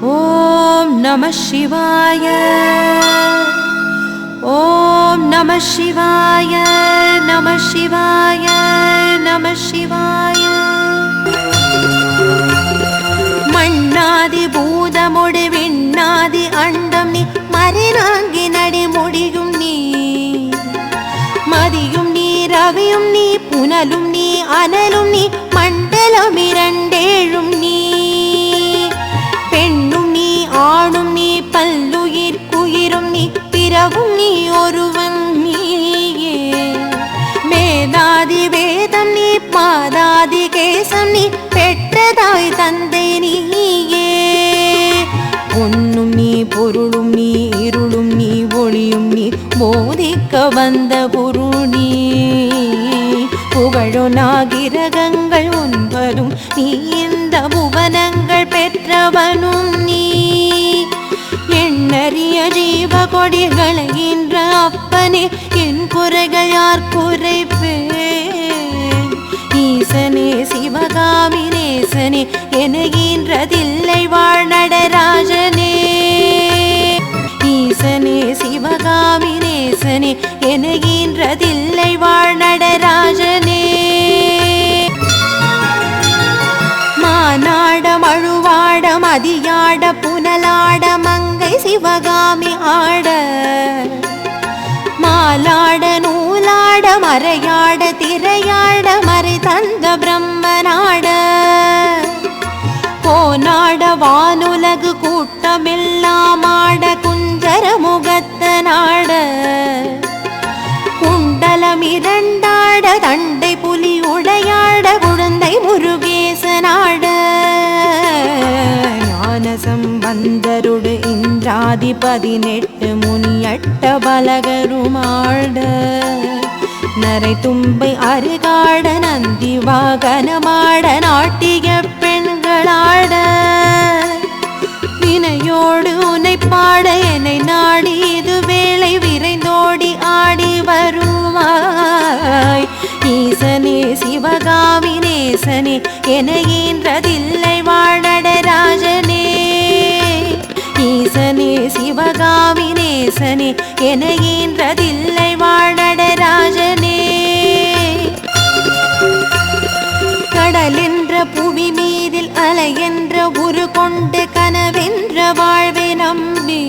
ஓம் நம சிவாய ஓம் நம சிவாய நம சிவாய நம சிவாய மண்ணாதி பூதமொடு விண்ணாதி அண்டம் நீ மறைநாங்கி நடி முடியும் நீ மதியும் நீ ரவியும் நீ புனலும் நீ அனலும் நீ நீ நீ ஒருவன் நீயே. மேதாதி வேதம் நீ பாதாதி கேசம் நீ பெற்றதாய் தந்தை நீயே. பொன்னும் நீ பொருளும் நீ இருளும் நீ ஒளியும் நீ போதிக்க வந்த குரு நீ. புகழோ ஒன்பதும் நீ இந்த புவனங்கள் பெற்றவனும் நீ. கொடி கொடிகளை அப்பனே என் குறைகள் யார் குறைப்பேன் ஈசனே சிவகாமி நேசனே எனகின்றதில் நூலாட மறையாட திரையாட மறை தந்த பிரம்மநாட போனாட வானுலகு கூட்டமில்லாமாட குஞ்சர முகத்த நாட குண்டலம் இரண்டாட தண்டை புலி உடையாட குழந்தை முருகேச நாட சம்பந்தருடு இந்திராதி பதினெட்டு முனியட்ட பலகருமாட. நரை தும்பை அருகாட நந்தி வாகனமாட நாட்டிய பெண்களாட. வினையோடு உனை பாட என்னை நாடி இது வேளை விரைந்தோடி ஆடி வருவாய். ஈசனே சிவகாமி நேசனே எனையின்றதில்லை வாழடராஜனே ஈசனே சிவகாமி நேசனே எனையின்றதில்லை வாழ மீதில் என்ற உரு கொண்டு கனவென்ற வாழ்வை நம்பி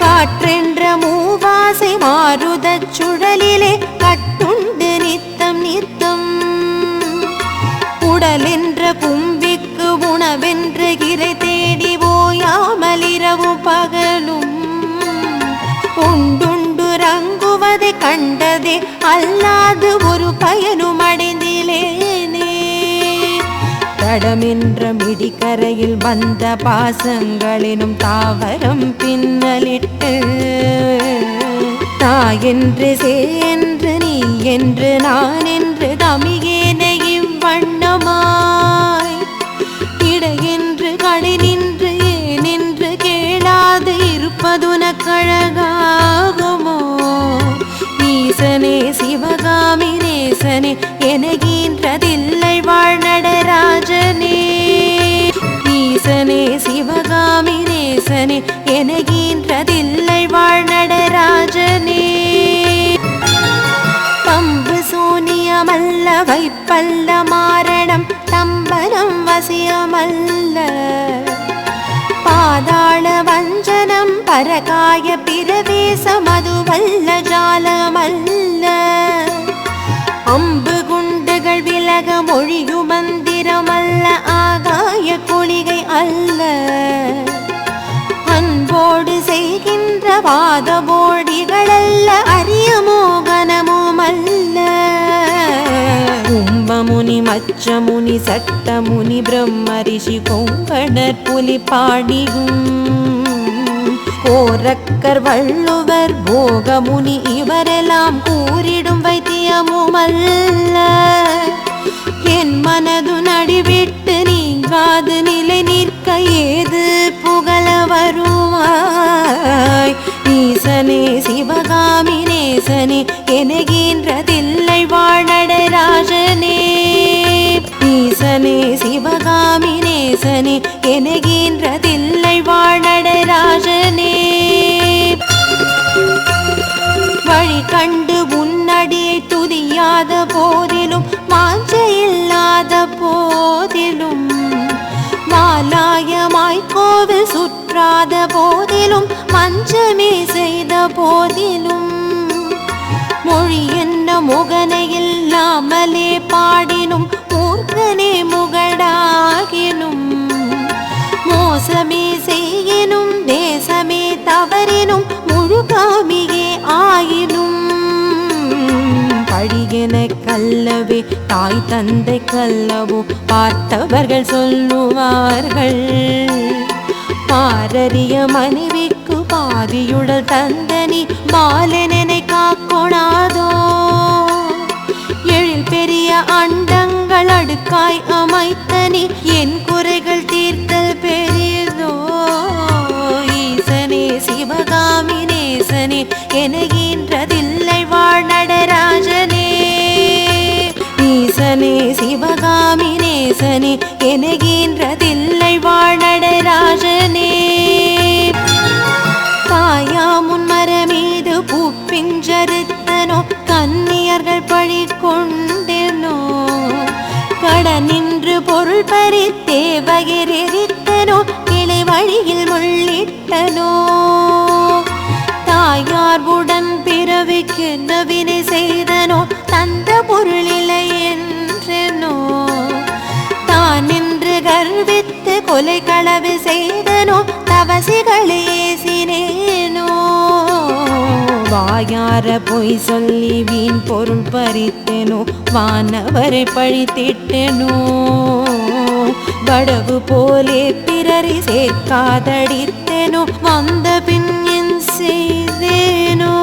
காற்றென்ற மூவாசை மாறுத சுழலிலே கட்டுண்டு நித்தம் நித்தம். உடலென்ற கும்பிக்கு உணவென்று இறை தேடி ஓயாமல் இரவு பகலும். உண்டுண்டு ரங்குவதை கண்டதே அல்லாது ஒரு பயனும் அடைந்திலே. தடமென்ற மிடிக்கரையில் வந்த பாசங்களினும் தாவரம் பின்னலிட்டு தாயென்று சே என்று நீ என்று நான் என்று தமியேனை இவ்வண்ணமாய் நேசனே எனகின்றதில்லை வாழ் நடராஜனே பம்பு சூனியமல்ல வைப்பல்ல மாரணம் தம்பனம் வசியமல்ல பாதாள வஞ்சனம் பரகாய பிரவேச செய்கின்ற வாதபோடிகளல்ல அரிய மோகனமுமல்ல கும்பமுனி மச்ச உச்சமுனி சட்டமுனி பிரம்ம ரிஷி புலி பாடியும் கோரக்கர் வள்ளுவர் போகமுனி இவரெல்லாம் கூறிடும் வைத்தியமுமல்ல என் மனது நடிவிட்டு நீங்காது நிலை நிற்க ஏது புகழ வருவாய்? ஈசனே சிவகாமி நேசனே எனகின்றதில்லை வாழடராஜனே ஈசனே சிவகாமி நேசனே எனகின்றதில்லை வாழடராஜனே வழி கண்டு உன்னடியை துதியாத போதிலும் மாஞ்ச இல்லாத போதிலும் மாலாயமாய் கோவில் சுற்றாத போதிலும் மஞ்சமே செய்த போதிலும். மொழி என்ன முகனை இல்லாமலே பாடினும் மூர்க்கனே முகடாகினும். மோசமே செய்யினும் தேசமே தவறினும் முழுகாமியே ஆயினும். பழியென கல்லவே தாய் தந்தை கல்லவோ பார்த்தவர்கள் சொல்லுவார்கள். பாரறிய மனைவிக்கு பாதியுடல் தந்தனி பாலனனை காக்கொணாதோ. எழில் பெரிய அண்டங்கள் அடுக்காய் அமைத்தனி என் குறைகள் தீர்த்தல் பெரியதோ ஈசனே சிவகாமி நேசனே எனகின்றதில்லை வாழ்நடராஜனே. ஈசனே சிவகாமி நேசனே எனகின்றதில்லை கடனின்று பொருள் பறித்தே வகிரெரித்தனோ கிளை வழியில் முள்ளிட்டனோ. தாயார் உடன் பிறவிக்கு நவினை செய்தனோ தந்த பொருளில்லை என்றனோ. தான் நின்று கர்வித்து கொலை களவு செய்தனோ தவசிகளை ஏசினேனோ. வாயார பொய் சொல்லி வீண் பொருள் பறித்தனோ வானவரை பழித்திட்டனோ. வடவு போலே பிறரை சேர்க்காதடித்தேனோ வந்த பின் என் செய்தேனோ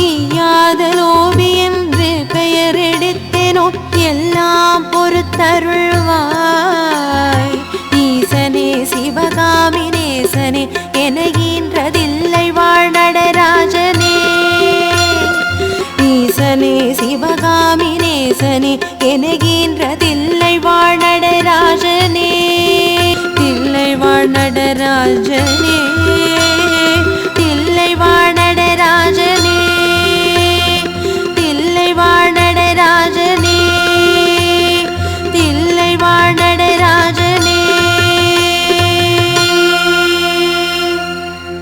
ஈயாத லோபி என்று பெயர் எடுத்தேனோ எல்லாம் பொறுத்தருள்வாய்